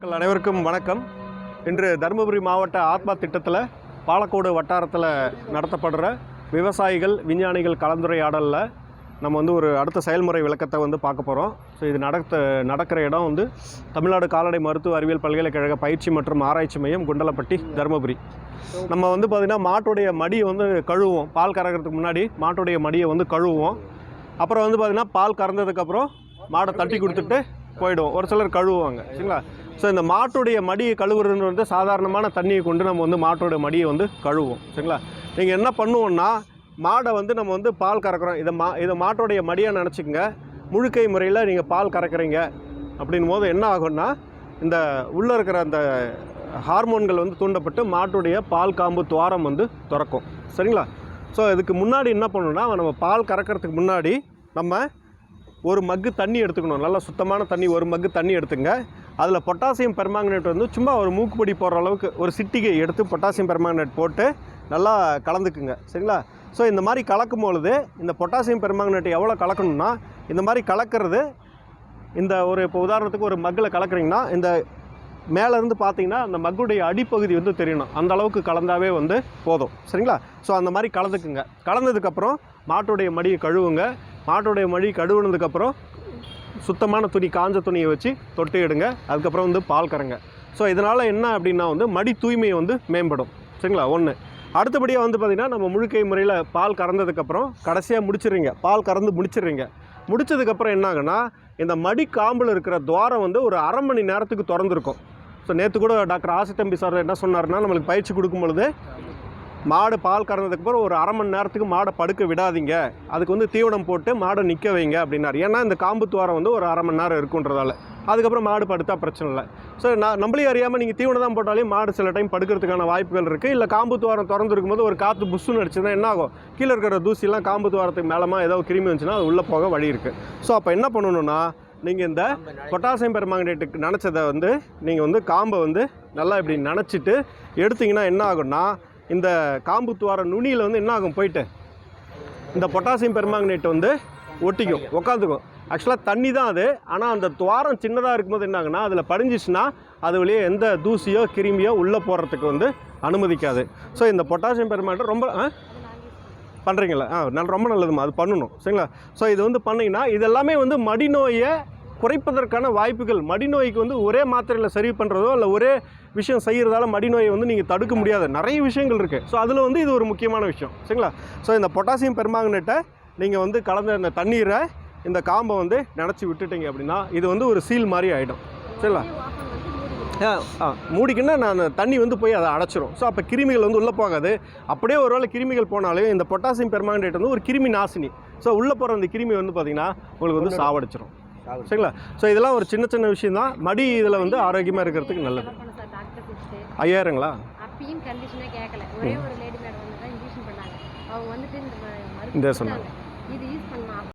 மக்கள் அனைவருக்கும் வணக்கம். இன்று தருமபுரி மாவட்ட ஆத்மா திட்டத்தில் பாலக்கோடு வட்டாரத்தில் நடத்தப்படுற விவசாயிகள் விஞ்ஞானிகள் கலந்துரையாடலில் நம்ம வந்து ஒரு அடுத்த செயல்முறை விளக்கத்தை வந்து பார்க்க போகிறோம் ஸோ இது நடத்த நடக்கிற இடம் வந்து தமிழ்நாடு கால்நடை மருத்துவ அறிவியல் பல்கலைக்கழக பயிற்சி மற்றும் ஆராய்ச்சி மையம் குண்டலப்பட்டி தருமபுரி. நம்ம வந்து பார்த்திங்கன்னா மாட்டுடைய மடியை வந்து கழுவுவோம். பால் கறக்கிறதுக்கு முன்னாடி மாட்டுடைய மடியை வந்து கழுவுவோம். அப்புறம் வந்து பார்த்திங்கன்னா பால் கறந்ததுக்கப்புறம் மாடை தட்டி கொடுத்துட்டு போயிடுவோம் ஒரு சிலர் கழுவுவாங்க. சரிங்களா? ஸோ இந்த மாட்டுடைய மடியை கழுவுறது வந்து சாதாரணமான தண்ணியை கொண்டு நம்ம வந்து மாட்டோடைய மடியை வந்து கழுவுவோம். சரிங்களா? நீங்கள் என்ன பண்ணுவோம்னா மாடை வந்து நம்ம வந்து பால் கறக்கிறோம். இதை மா இதை மாட்டோடைய மடியாக நினச்சிக்கங்க. முழுக்கை முறையில் நீங்கள் பால் கறக்குறீங்க. அப்படின் போது என்ன ஆகும்னா இந்த உள்ளே இருக்கிற அந்த ஹார்மோன்கள் வந்து தூண்டப்பட்டு மாட்டுடைய பால் காம்பு துவாரம் வந்து திறக்கும். சரிங்களா? ஸோ இதுக்கு முன்னாடி என்ன பண்ணணும்னா நம்ம பால் கறக்கிறதுக்கு முன்னாடி நம்ம ஒரு மக்கு தண்ணி எடுத்துக்கணும். நல்லா சுத்தமான தண்ணி ஒரு மக்கு தண்ணி எடுத்துங்க. அதில் பொட்டாசியம் பெர்மாங்கனேட் வந்து சும்மா ஒரு மூக்குப்பொடி போடுற அளவுக்கு ஒரு சிட்டிகை எடுத்து பொட்டாசியம் பெர்மாங்கனேட் போட்டு நல்லா கலந்துக்குங்க. சரிங்களா? ஸோ இந்த மாதிரி கலக்கும் பொழுது இந்த பொட்டாசியம் பெர்மாங்கனேட் எவ்வளோ கலக்கணும்னா இந்த மாதிரி கலக்கிறது இந்த ஒரு இப்போ உதாரணத்துக்கு ஒரு மக்கில் கலக்குறீங்கன்னா இந்த மேலேருந்து பார்த்தீங்கன்னா அந்த மக்குடைய அடிப்பகுதி வந்து தெரியணும். அந்த அளவுக்கு கலந்தாவே வந்து போதும். சரிங்களா? ஸோ அந்த மாதிரி கலந்துக்குங்க. கலந்ததுக்கப்புறம் மாட்டுடைய மடியை கழுவுங்க. மாட்டுடைய மடி கழுவுனதுக்கப்புறம் சுத்தமான துணி காஞ்ச துணியை வச்சு தொட்டு எடுங்க. அதுக்கப்புறம் வந்து பால் கறங்க. ஸோ இதனால் என்ன அப்படின்னா வந்து மடி தூய்மை வந்து மேம்படும். சரிங்களா? ஒன்று அடுத்தபடியாக வந்து பார்த்திங்கன்னா நம்ம முழுக்கை முறையில் பால் கறந்ததுக்கப்புறம் கடைசியாக முடிச்சிடுறீங்க. பால் கறந்து முடிச்சிடுறீங்க. முடிச்சதுக்கப்புறம் என்னாகுன்னா இந்த மடி காம்பில் இருக்கிற துவாரம் வந்து ஒரு அரை மணி நேரத்துக்கு திறந்துருக்கும். ஸோ நேற்று கூட டாக்டர் ஆசித்தம்பி சார் என்ன சொன்னார்னா நம்மளுக்கு பயிற்சி கொடுக்கும் பொழுது மாடு பால் கறந்ததுக்கப்புறம் ஒரு அரை மணி நேரத்துக்கு மாடை படுக்க விடாதீங்க. அதுக்கு வந்து தீவனம் போட்டு மாடை நிற்க வைங்க அப்படின்னாரு. ஏன்னா இந்த காம்பு துவாரம் வந்து ஒரு அரை மணி நேரம் இருக்குன்றதால. அதுக்கப்புறம் மாடு படுத்தா பிரச்சனை இல்லை. ஸோ நான் நம்மளே அறியாமல் நீங்கள் தீவனம் தான் போட்டாலே மாடு சில டைம் படுக்கிறதுக்கான வாய்ப்புகள் இருக்குது இல்லை காம்பு துவாரம் திறந்துருக்கும் போது ஒரு காற்று புஷ்ஷுன்னு அடிச்சுன்னா என்ன ஆகும்? கீழே இருக்கிற தூசிலாம் காம்பு துவாரத்துக்கு மேலமாக ஏதோ கிருமி வந்துச்சுன்னா அது உள்ளே போக வழி இருக்குது ஸோ அப்போ என்ன பண்ணணும்னா நீங்கள் இந்த பொட்டாசியம் பெர்மாங்கனேட்டுக்கு நினச்சதை வந்து நீங்கள் வந்து காம்பை வந்து நல்லா இப்படி நினச்சிட்டு எடுத்தீங்கன்னா என்ன ஆகும்னா இந்த காம்பு துவார நுனியில் வந்து என்ன ஆகும்? போயிட்டு இந்த பொட்டாசியம் பெர்மாங்கனேட் வந்து ஒட்டிக்கும் உட்காந்துக்கும் ஆக்சுவலாக தண்ணி தான் அது. ஆனால் அந்த துவாரம் சின்னதாக இருக்கும்போது என்ன ஆகுனா அதில் படிஞ்சிச்சுன்னா அது வழியே எந்த தூசியோ கிருமியோ உள்ளே போகிறதுக்கு வந்து அனுமதிக்காது. ஸோ இந்த பொட்டாசியம் பெர்மாங்கனேட் ரொம்ப ஆ? பண்ணுறீங்களா ஆ நல்ல ரொம்ப நல்லதுமா அது பண்ணணும். சரிங்களா? ஸோ இது வந்து பண்ணிங்கன்னா இதெல்லாமே வந்து மடிநோயை குறைப்பதற்கான வாய்ப்புகள் மடிநோய்க்கு வந்து ஒரே மாத்திரையில் சரி பண்ணுறதோ இல்லை ஒரே விஷயம் செய்கிறதால மடிநோயை வந்து நீங்கள் தடுக்க முடியாது. நிறைய விஷயங்கள் இருக்குது ஸோ அதில் வந்து இது ஒரு முக்கியமான விஷயம். சரிங்களா? ஸோ இந்த பொட்டாசியம் பெர்மாங்கனேட்டை நீங்கள் வந்து கலந்த இந்த தண்ணீரை இந்த காம்பை வந்து நினச்சி விட்டுட்டீங்க அப்படின்னா இது வந்து ஒரு சீல் மாதிரி ஆகிடும் சரிங்களா? ஆ மூடிக்கின்னா நான் தண்ணி வந்து போய் அதை அடைச்சிரும். ஸோ அப்போ கிருமிகள் வந்து உள்ளே போகாது. அப்படியே ஒருவேளை கிருமிகள் போனாலும் இந்த பொட்டாசியம் பெர்மாங்கனேட் வந்து ஒரு கிருமி நாசினி. ஸோ உள்ளே போகிற அந்த கிருமி வந்து பார்த்திங்கன்னா உங்களுக்கு வந்து சாவடிச்சிரும். சரிங்களா? ஸோ இதெல்லாம் ஒரு சின்ன சின்ன விஷயம் தான் மடி இதில் வந்து ஆரோக்கியமாக இருக்கிறதுக்கு நல்லது பண்ண சார் டாக்டர் கூப்பிட்டு ஐயாயிரங்களா? அப்பயும் கண்டிஷனே கேட்கல ஒரே ஒரு லேடி மேடம் வந்து தான் இன்ஜெக்ஷன் பண்ணாங்க. அவங்க வந்துட்டு இந்த ம- மருந்து இந்த கொடுத்தாங்க. இது யூஸ் பண்ணலாம்.